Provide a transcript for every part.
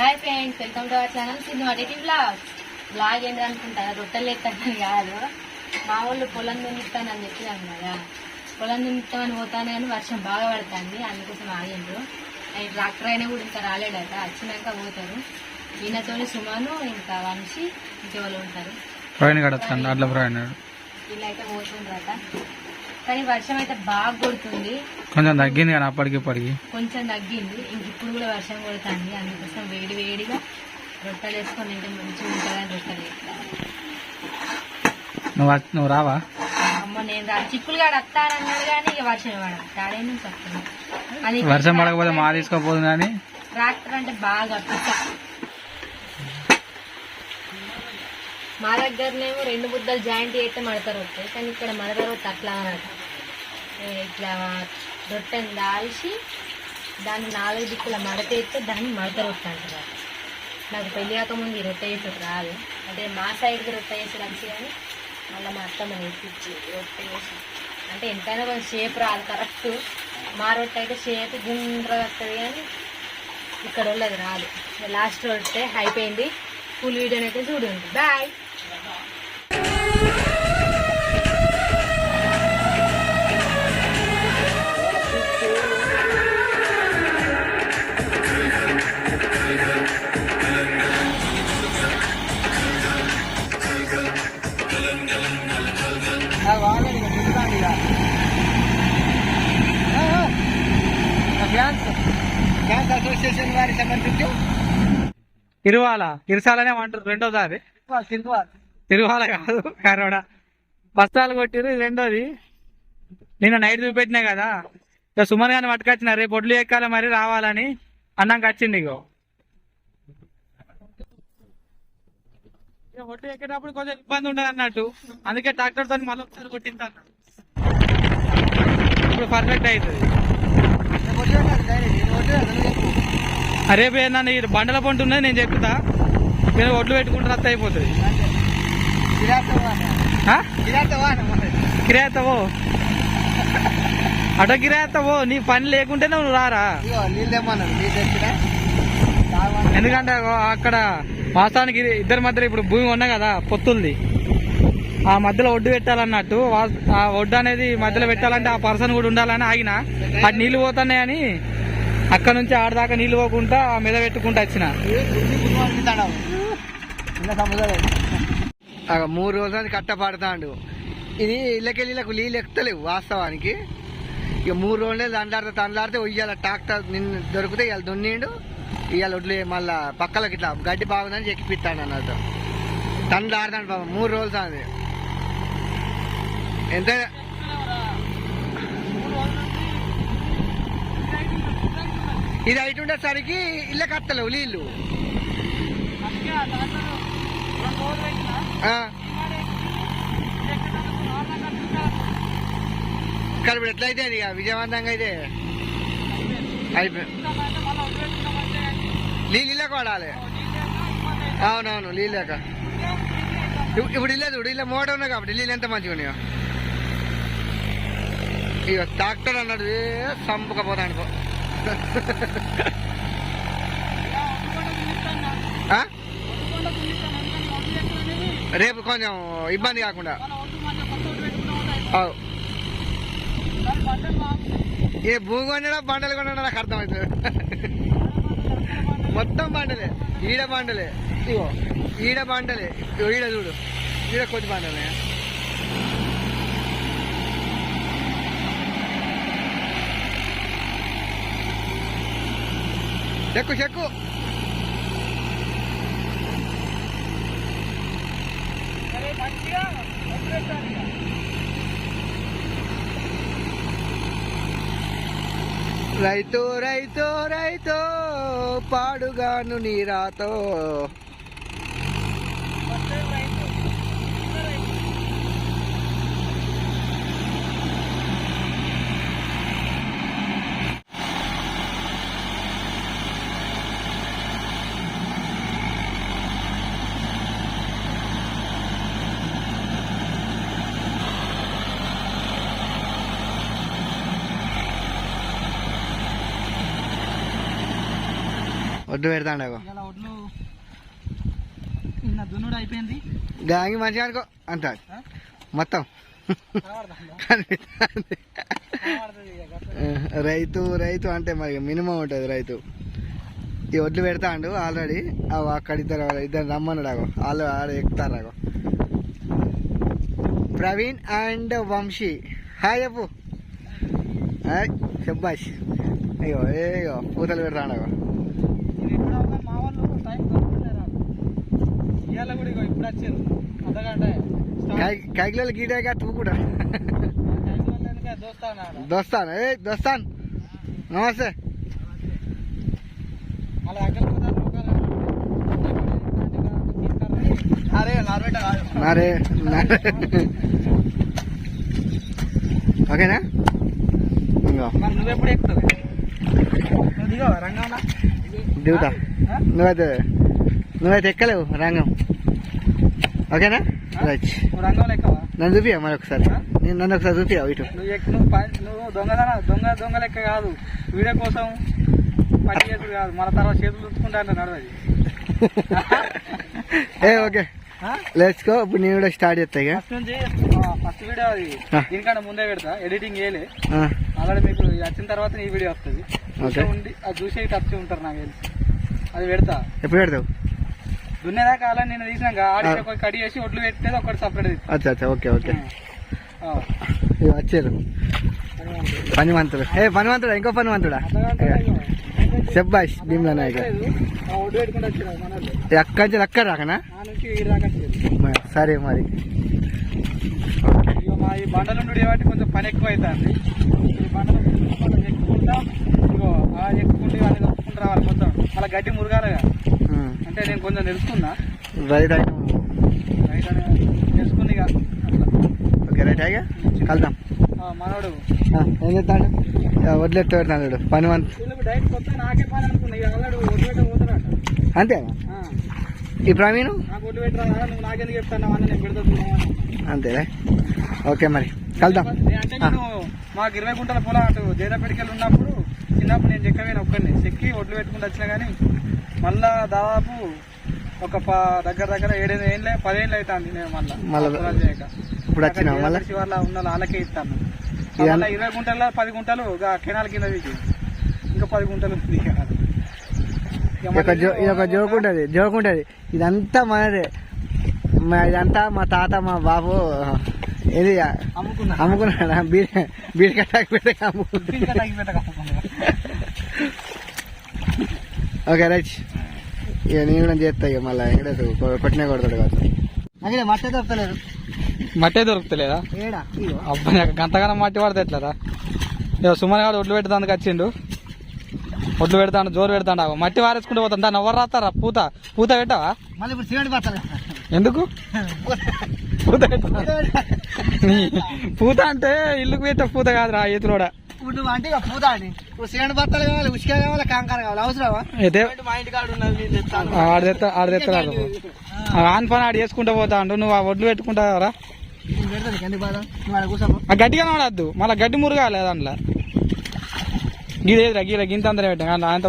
Hi friends welcome to our channel Siddhu Aditi blog blog ఏంటి అనుకుంటా రొట్టెలు ఎత్తానని కాదు. మా వాళ్ళు పొలం దున్నిస్తానని చెప్పినాం కదా. పొలం దున్నిస్తామని పోతానే అని వర్షం బాగా పడుతుంది. అందుకోసం ఆగిండ్రు. అవి ట్రాక్టర్ అయినా కూడా ఇంకా రాలేడట. వచ్చినాక పోతారు. ఈయనతోని సుమాను ఇంకా వంశీ ఇంకెవరు ఉంటారు. అట్లా ప్రయాణాడు వీళ్ళైతే పోతుండ్రట. కానీ వర్షం అయితే బాగా కొడుతుంది. కొంచెం తగ్గింది కానీ అప్పటికి ఇప్పటికి. కొంచెం తగ్గింది. ఇంక ఇప్పుడు కూడా వర్షం కొడుతుంది. అందుకోసం వేడి వేడిగా రొట్టెలు వేసుకొని తింటే మంచిగా ఉంటుందని రొట్టెలు నువ్వు నువ్వు రావా? అమ్మ నేను రా చిక్కులు కాడ వస్తానన్నాడు కానీ ఇక వర్షం పడదు. డాడీ నుంచి వర్షం పడకపోతే మా తీసుకోపోదు కానీ? ట్రాక్టర్ అంటే బాగా పిచ్చ మా దగ్గరనేమో రెండు ముద్దలు జాయింట్ చేస్తే మడత రొట్టె. కానీ ఇక్కడ మడత రొట్టె అట్లా అనట ఏ ఇట్లా రొట్టెని దాల్చి దాన్ని నాలుగు దిక్కుల మడత వేస్తే దాన్ని మడత రొట్టె అంటారు. నాకు పెళ్ళి కాకముందు ఈ రొట్టె వేసేది రాదు. అంటే మా సైడ్కి రొట్టె వేసే వచ్చి కానీ మళ్ళీ మా అత్తమ్మ నేర్పించి రొట్టె వేసి. అంటే ఎంతైనా కొంచెం షేప్ రాదు కరెక్ట్ మా రొట్టె అయితే షేప్ గుండ్రగా వస్తుంది కానీ ఇక్కడ వాళ్ళది రాదు. లాస్ట్ రొట్టె అయిపోయింది. ఫుల్ వీడియోని అయితే చూడండి. బాయ్ తిరువాల తిరుసాలనే అంటారు రెండోదాది తిరువాల కాదు కరోడ బస్తాలు కొట్టిరు రెండోది. నిన్న నైట్ చూపెట్టినా కదా. ఇక సుమన్ గారిని పట్టుకొచ్చిన రేపు ఒడ్లు ఎక్కాలి మరి రావాలని అన్నాక వచ్చింది ఇగో. ఒడ్లు ఎక్కేటప్పుడు కొంచెం ఇబ్బంది ఉండదు అన్నట్టు. అందుకే ట్రాక్టర్తో మళ్ళీ ఒకసారి కొట్టింది అన్నాడు ఇప్పుడు పర్ఫెక్ట్ అవుతుంది రేపు నన్ను ఈ బండల పంట ఉన్నది నేను చెప్తా. మీరు ఒడ్లు పెట్టుకుంటే అత్త అయిపోతుంది. కిరాతవో? కిరాయిస్తావో కిరాతవో నీ పని లేకుంటే నువ్వు రారా? ఎందుకంటే అక్కడ వాస్తవానికి ఇద్దరి మధ్యలో ఇప్పుడు భూమి ఉన్నా కదా పొత్తుంది. ఆ మధ్యలో ఒడ్డు పెట్టాలన్నట్టు ఆ ఒడ్డు అనేది మధ్యలో పెట్టాలంటే ఆ పర్సన్ కూడా ఉండాలని ఆగిన అటు నీళ్ళు పోతున్నాయని అక్కడ నుంచి ఆడదాకా నీళ్ళు పోకుండా ఆ మీద పెట్టుకుంటూ వచ్చిన. మూడు రోజులు కట్టపడతాడు. ఇది ఇళ్ళకెళ్ళి ఇళ్ళకు నీళ్ళు ఎక్కుతలేవు వాస్తవానికి. ఇక మూడు రోజులే దండాడితే తండ్లాడితే ఇవాళ ట్రాక్టర్ నిన్ను దొరికితే ఇవాళ దున్నిండు. ఇవాళ వడ్లు మళ్ళా పక్కలకి ఇట్లా గడ్డి బాగుందని ఎక్కిపిస్తాడు అన్నట్టు. తండ్లాడతాడు బాబు మూడు రోజులు అది ఎంత ఇది అయిటు ఉండేసరికి ఇళ్ళ కట్టలేవు నీళ్ళు ఆ. కానీ ఇప్పుడు ఎట్లయితే అది ఇక విజయవంతంగా అయితే అయిపోయి నీళ్ళు ఇళ్ళకి వాడాలి అవునవును నీళ్ళు లేక. ఇప్పుడు ఇల్లేదు ఇప్పుడు ఇల్లు మోటర్ ఉన్నాయి కాబట్టి నీళ్ళు ఎంత మంచిగా ఉన్నాయో. ఇక ట్రాక్టర్ అన్నాడు ఏ అనుకో రేపు కొంచెం ఇబ్బంది కాకుండా. ఏ భూమి కొనడా బండలు కొనడా నాకు అర్థమవుతుంది మొత్తం బండలే. ఈడ బండలే. ఇగో ఈడ బండలే. ఈడ చూడు. ఈడ కొద్ది బండలే. చెక్కు చెక్కు రైతు రైతు రైతు పాడుగాను నీరాతో ఒడ్డు పెడతాడు ఒడ్లు నిన్న దున్నుడు అయిపోయింది. గాంగి మంచిగా అనుకో అంటాడు? మొత్తం. రైతు రైతు అంటే మరి మినిమం ఉంటుంది రైతు. ఈ ఒడ్లు పెడతాండు ఆల్రెడీ. అక్కడ ఇద్దరు ఇద్దరు రమ్మన్నాడు అగో వాళ్ళు ఆడ ఎక్కుతారు అగో ప్రవీణ్ అండ్ వంశీ. హాయ్ చెప్పు. శబ్బాష్ అయ్యో ఏయో పూతలు పెడతాడు అగో ఇది ఎప్పుడు అవగా మా వాళ్ళు టైం దొరుకుతలేరా ఇవాళ కూడా ఇగో ఇప్పుడు వచ్చారు అర్ధగంట కై- కైకిలో గీటాగా తూ కూడా. దోస్తానా ఏ దోస్తాన్? నమస్తే. అరే ఓకేనా? నువ్వెప్పుడు ఎక్కుతావు? దిగుతా. నువ్వైతే నువ్వైతే ఎక్కలేవు రంగం. ఓకేనా? రైట్ నన్ను చూపియా మరి ఒకసారి. నేను నన్ను ఒకసారి చూపియా ఇటు. నువ్వు దొంగదన దొంగ దొంగ లెక్క కాదు. వీడియో కోసం పని చేసుడు కాదు. మన తర్వాత చేతులు చుట్టుకుంటా అంటే నడవది ఏ ఓకే. లెట్స్ గో ఇప్పుడు నేను కూడా స్టార్ట్ చేస్తా ఇక. ఫస్ట్ వీడియో అది. దీనికంటే ముందే పెడతా. ఎడిటింగ్ చేయలే. ఆల్రెడీ మీకు వచ్చిన తర్వాత ఈ వీడియో వస్తుంది. ఉండి అది చూసే టచ్ ఉంటారు నాకు తెలిసి. అది పెడతా. ఎప్పుడు పెడతావు? దున్నేదాకా అలా నేను తీసినాక ఆడి ఒక కడి చేసి ఒడ్లు పెట్టేది ఒకటి సపరేట్ అచ్చా అచ్చా ఓకే ఓకే. వచ్చారు. పనివంతుడు. ఏ పనివంతుడా? ఇంకో పనివంతుడా? శబ్బాష్ భీమ్లా నాయక. అక్కడి నుంచి అక్కడ రాకనా సరే మరి. మా ఈ బండల నుండి కాబట్టి కొంచెం పని ఎక్కువ అవుతుంది ఈ బండల కొంచెం ఎక్కుకుంటా ఎక్కుకుంటే ఇవన్నీ తప్పుకుంటూ రావాలి మొత్తం అలా గడ్డి మురగాలగా. అంటే నేను కొంచెం తెలుసుకున్నా. రైట్ అయినా రైట్ అని తెలుసుకుంది ఇక. అట్లా ఓకే రైట్ అయ్యా కలుద్దాం. ఆ, మనోడు. ఆ, ఏం చెప్తాడు వదిలేట్టు పెడతాడు వీళ్ళకి డైరెక్ట్ కొత్త నాకే పని అనుకున్నా. ఇక ఒడ్డు పెట్ట ఆ, ఈ ప్రవీణు? నాకు ఒడ్డు పెట్టరా నువ్వు నాకెందుకు చెప్తాను అన్న నేను పెడతా చూడమని. అంతేలే ఓకే మరి. కలుద్దాం. అంటే నేను మాకు ఇరవై గుంటల పొలం అటు దేదాపేటకెళ్ళి ఉన్నప్పుడు చిన్నప్పుడు నేను చెక్కవేను ఒక్కడిని? చెక్కి ఒడ్లు పెట్టుకుంటూ వచ్చినా కానీ మళ్ళా దాదాపు ఒక దగ్గర దగ్గర ఏడైదు ఏళ్ళే పదేళ్ళు అవుతుంది నేను మళ్ళా ఇప్పుడు అక్కడ మళ్ళా? ఉన్న వాళ్ళకే ఇస్తాను. మళ్ళా ఇరవై గుంటల్లో పది గుంటలు కెనాల్ కింద దిగి ఇంకా పది గుంటలు ఇది ఒక జోక్ ఉంటుంది జోక్ ఉంటుంది. ఇదంతా మనదే. మా- ఇదంతా మా తాత మా బాబు ఇది అమ్ముకున్నా అమ్ముకున్నాడా బీడి బీడి కట్టాకి ఓకే రైట్. ఇక నేను కూడా చేస్తా ఇక మళ్ళీ. కొట్టినే కొడతాడు కాదు అదే మట్ట దొరకలేదు. మట్టే దొరుకుతలేదా? ఏడా? అబ్బా నాకు గంతగానం మట్టి పడితే ఎట్లరా ఇక సుమన్ గారు ఒడ్లు పెడతానికి వచ్చిండు ఒడ్లు పెడతాను జోరు పెడతాను. మట్టి వారేసుకుంటూ పోతాను దాన్ని ఎవరు రాస్తారా? పూత. పూత పెట్టావా? మళ్ళీ ఇప్పుడు సిమెంట్ ఎందుకు? పూత పూత అంటే ఇల్లుకు పెట్టే పూత కాదురా ఈతులోడ ఇప్పుడు నువ్వు అంటే ఇక పూత అండి. ఇప్పుడు సిమెంట్ బత్తాలు కావాలి ఉసుక కావాలి కాంకార కావాలి. అవసరమా? అయితే మా ఇంటి కాడు ఉన్నది నేను తెస్తాను ఆడ తెస్తా ఆడ తెస్తాడు ఆన్ పని ఆడ చేసుకుంటూ పోతాండు నువ్వు ఆ ఒడ్లు నువ్వు కూర్చోపో ఆ గట్టిగా వాడద్దు మళ్ళీ గడ్డి మురగాలి దాంట్లో గీదేదిరా గీల గింత అందరే పెట్టాం. అంత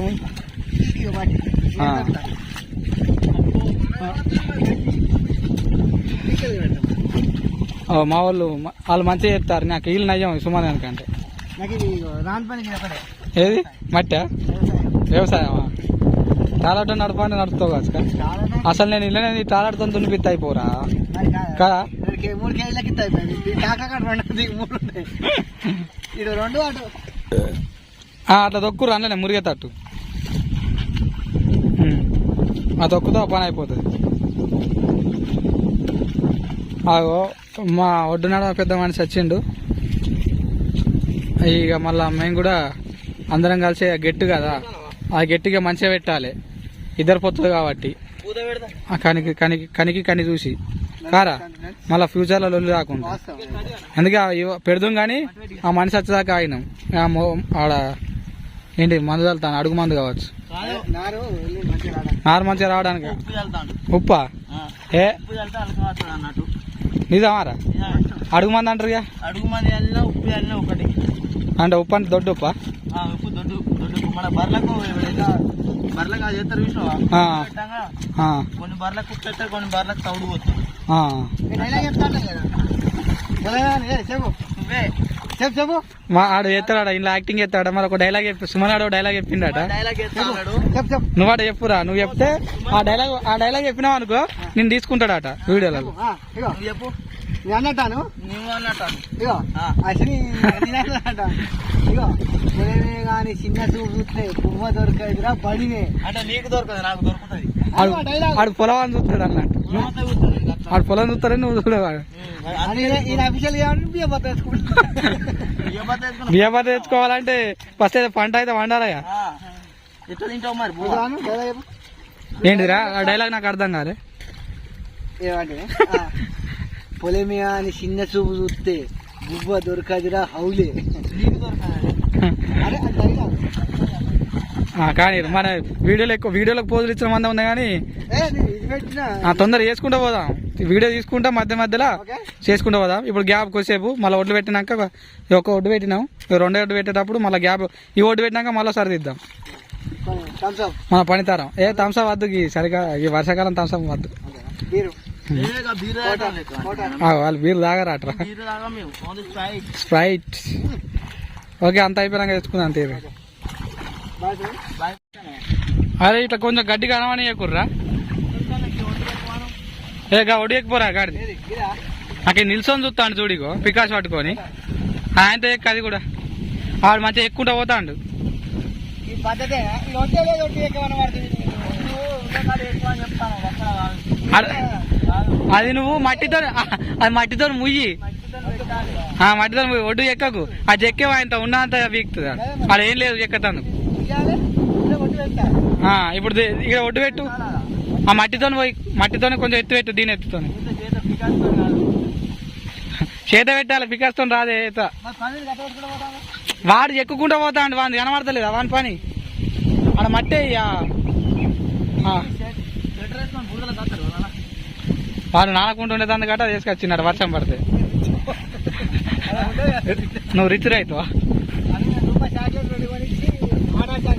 మా వాళ్ళు వాళ్ళు మంచిగా చెప్తారు. నాకు వీళ్ళు నయ్యం సుమారు అనుకంటే. ఏది? మట్టా? వ్యవసాయమా? టాలెట్ నడపండి నడుపుతావు కాదు అసలు నేను ఇల్లనే టాలెట్తో దున్నిపిత్త అయిపోరా? కాదా? మూడు కేజీలకి ఇటు రెండు అటు. అట్లా దొక్కురు అందులోనే మురిగేటట్టు. ఆ దొక్కుతో పని అయిపోతుంది. ఆగో మా ఒడ్డునాడ పెద్ద మనిషి వచ్చిండు. ఇక మళ్ళా మేము కూడా అందరం కలిసి గెట్టు కదా ఆ గట్టిగా మంచిగా పెట్టాలి. ఇద్దరు పొత్తులు కాబట్టి. కనికి కనికి కనికి కని చూసి. కారా? మళ్ళా ఫ్యూచర్లో లొల్లి రాకుండా. అందుకే పెడదాం కానీ ఆ మనిషి వచ్చేదాకా ఆగినాం. ఆడ ఏంటి మందు చల్లుతాను అడుగు మందు కావచ్చు. నారు మంచిగా రావడానికి. ఉప్పు? ఏ? నిజమారా అడుగు మంది అంటారు అడుగు మంది ఉప్పు ఒకటి. అంటే ఉప్పు అంటే దొడ్డు ఉప్పా? ఉప్పు దొడ్డు దొడ్డు మన బర్లకు బర్రెలకు అది చేస్తారు ఆ, కొన్ని బర్రెలకు కుట్టేస్తారు కొన్ని బర్రెలకు తౌడు పోతుంది. చెప్పు. చెప్పు మా ఆడు చేస్తాడా ఇలా యాక్టింగ్ చేస్తాడా మరి ఒక డైలాగ్ చెప్పి. సుమన్ ఆడు డైలాగ్ చెప్పిండట నువ్వు ఆడ చెప్పురా నువ్వు చెప్తే ఆ డైలాగ్ ఆ డైలాగ్ చెప్పినావు అనుకో నేను తీసుకుంటాడట వీడియోలో చెప్పు. నేను అన్నట్టాను? నువ్వు అన్నట్టు ఇగో ఆ. అసలు అంట ఇగో పొలమే కానీ చిన్న చూపు చూస్తే పువ్వ దొరకదురా బడినే అంటే నీకు దొరకదు నాకు దొరుకుతుంది. ఆడు పొలం అని చూస్తాడు అన్నట్టు. ఆడు పొలం చూస్తాడని నువ్వు చూడవాడు బియ్యం? బియ్యం తెచ్చుకోవాలంటే ఫస్ట్ అయితే పంట అయితే వండాలయ్యా. ఎట్లా తింటావు మరి ఏంటిరా ఆ డైలాగ్ నాకు అర్థం కాలే. ఏమంటే? ఆ, పొలమే అని చిన్న చూపు చూస్తే బువ్వ దొరకదురా హౌలే కానీ మన వీడియోలో ఎక్కువ వీడియోలకు పోజులు ఇచ్చిన మంది ఉంది కానీ ఏ నేను ఇది పెట్టినా? ఆ, తొందర చేసుకుంటూ పోదాం. వీడియో తీసుకుంటా మధ్య మధ్యలో ఓకే. చేసుకుంటూ పోదాం. ఇప్పుడు గ్యాప్ కొద్దిసేపు మళ్ళీ ఒడ్డు పెట్టినాక ఒక ఒడ్డు పెట్టినాం. రెండో ఒడ్డు పెట్టేటప్పుడు మళ్ళీ గ్యాప్ ఈ ఒడ్డు పెట్టినాక మళ్ళీ సరిదిద్దాం మన పనితరం. ఏ తంసం వద్దు ఈ సరిగా ఈ వర్షాకాలం తంసం వద్దు. ఏగా వాళ్ళు బీరు తాగరాట్రా బీరు తాగా మేము. ఓన్లీ స్ప్రైట్ ఓకే అంత అయిపోయినాక తెచ్చుకుందాం బాయ్ అరే ఇట్లా కొంచెం గడ్డి కనవని ఎక్కుర్రా ఏ గా ఒడి ఎక్కిపోరా గాడిది? ఏది? గిరా నాకు నిల్చొని చూస్తాను చూడిగో పికాస్ పట్టుకొని. ఆయనతో ఎక్కి అది కూడా. ఆడు మంచిగా ఎక్కుంటా పోతాడు. ఉన్న ఎక్కువ. అది నువ్వు మట్టితో అది మట్టితో ముయ్యి. మట్టితో ముయ్యి. ఒడ్డు ఎక్కకు. అది ఎక్కే ఆయనతో ఉన్నంత వీక్తుంది. ఆడ ఏం లేదు ఎక్కతాను. ఇప్పుడు ఇక్కడ ఒడ్డు పెట్టు. ఆ మట్టితో పోయి మట్టితోనే కొంచెం ఎత్తు పెట్టు దీని ఎత్తుతోని. ఇంత చేత పెట్టాలి పికాస్తో రాదే వాడు ఎక్కుకుంటా పోతాడు వాడిని కనబడతలేదు? వాని పని. ఆడ మట్టే ఇక. ఆ, స్వెటర్ వేసుకొని బురదలో కత్తారు కదా. వాడు నానకుండా ఉండేదాన్ని గట్ట తీసుకొచ్చినాడు వర్షం పడితే. నువ్వు రిచ్ రైతువా చాక్లెట్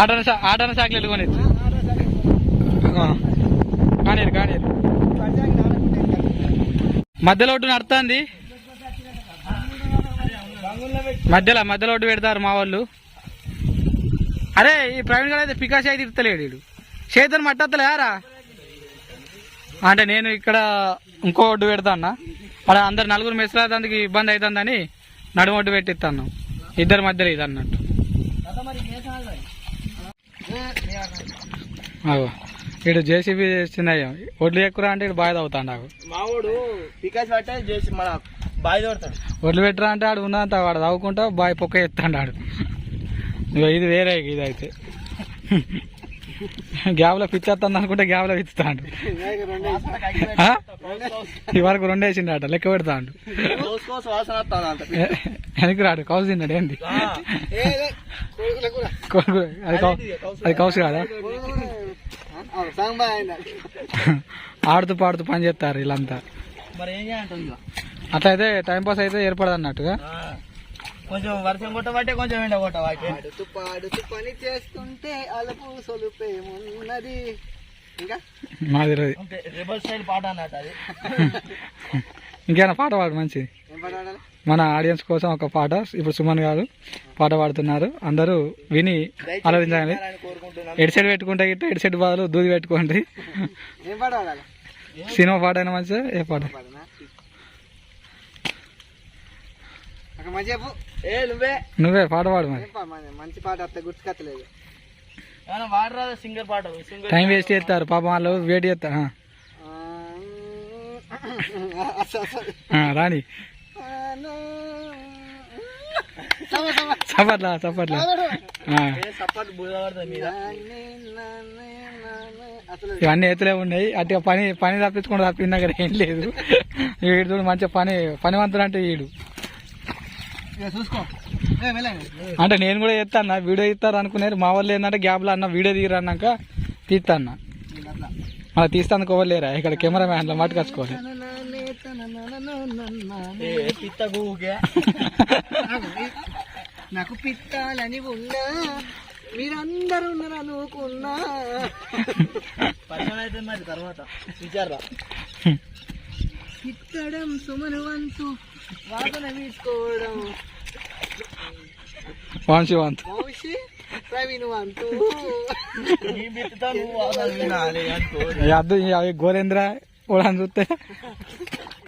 ఆటన ఆటన చాక్లెట్ కొని కానీ కానీ మధ్యలో ఒడ్డు నడుతుంది మధ్యలో మధ్యలో ఒడ్డు పెడతారు మా వాళ్ళు. అరే ఈ ప్రవీణ్ గారు అయితే పికాస్ అయితే ఇడతలేడు వీడు. చేతులు మట్టత్తలేరా అంటే నేను ఇక్కడ ఇంకో ఒడ్డు పెడతా అన్న. అక్కడ అందరు నలుగురు మెసలాదానికి ఇబ్బంది అవుతుందని నడుము ఒడ్డు పెట్టిస్తాను. ఇద్దరి మధ్యలో ఇది అన్నట్టు ఇటు జేసీబీ చేస్తున్నాయి ఒడ్లు ఎక్కురా అంటే ఇటు బాగా అవుతాడు నాకు మావాడు పికాస్ పట్టే చేసి మన బావి తోడతాడు. ఒడ్లు పెట్టరా అంటే ఆడు ఉన్నంత వాడు తవ్వుకుంటా బాయ్ పొక్క ఎత్తాడు ఆడు. ఇగో ఇది వేరే ఇది అయితే గ్యాబ్లో పిచ్చేస్తాను అనుకుంటే గ్యాబ్లో పిచ్చుతాడు? ఈ వరకు రెండేసిండు అట లెక్క పెడతాడు వెనక్కి రాడు కౌసు తిన్నాడు. కొడుకు, అది అది కౌసు కాదా ఆడుతూ పాడుతూ పని చేస్తారు వీళ్ళంతా మరి ఏం చేయాలంటావు ఇక? అట్లా అయితే టైం పాస్ అయితే ఏర్పడదు అన్నట్టుగా. కొంచెం వర్షం కొట్టబట్టే కొంచెం ఎండ కొట్టబట్టే పాడుతూ పాడుతూ పని చేస్తుంటే అలుపు సొలుపేమున్నది ఇంకా? మాది తెలియదు. అంతే రిబల్ స్టైల్ పాట అన్నట్టు అది. ఇంకేమైనా పాట పాడు పాడాలి? మన ఆడియన్స్ కోసం ఒక పాట. ఇప్పుడు సుమన్ గారు పాట పాడుతున్నారు. అందరూ విని ఆలోచించాలి. ఎడ్ సైడ్ పెట్టుకుంటే గిట్ట ఎడ్ సైడ్ బాధలు దూది పెట్టుకోండి. సినిమా పాట అయినా మంచిగా ఏ పాట పాడనా ఒక మంచి చెప్పు ఏ నువ్వే? నువ్వే పాట పాడు మరి. మంచి పాట అత్త గుర్తుకత్తలేదు. వాడరాదు సింగర్ పాట సింగర్ టైం వేస్ట్ చేస్తారు పాపం వాళ్ళు వెయిట్ చేస్తారు సమ. చప్పట్లా చప్పట్లా. ఇవన్నీ ఎత్తులే ఉన్నాయి. అట్లా పని పని తప్పించుకుంటూ తప్పిన దగ్గర ఏం లేదు. వీడు చూడు మంచిగా పని పనివంతుడు అంటే వీడు ఇక చూసుకో ఏ, వెళ్ళండి. అంటే నేను కూడా చేస్తాను వీడియో ఇస్తారు అనుకునేది. మా వాళ్ళు ఏంటంటే గ్యాప్లో అన్న వీడియో తీయరు అన్నాక తీస్తాను ఇలా అట్లా. మళ్ళీ తీస్తానికి ఎవరు లేరా? ఇక్కడ కెమెరా మ్యాన్లో పిత్త గూగే నాకు పిత్తాలని ఉన్నా మీరందరూ ఉన్నారు అనుకున్నా. పరిచయం అయితే మరి తర్వాత. విచారా ఇత్తడం సుమను వంతు. వాసన తీసుకోవడం వంశీ వంత్. వంశీ ప్రవీణ్ వంతు. అద్దు గోరేంద్ర చూస్తే.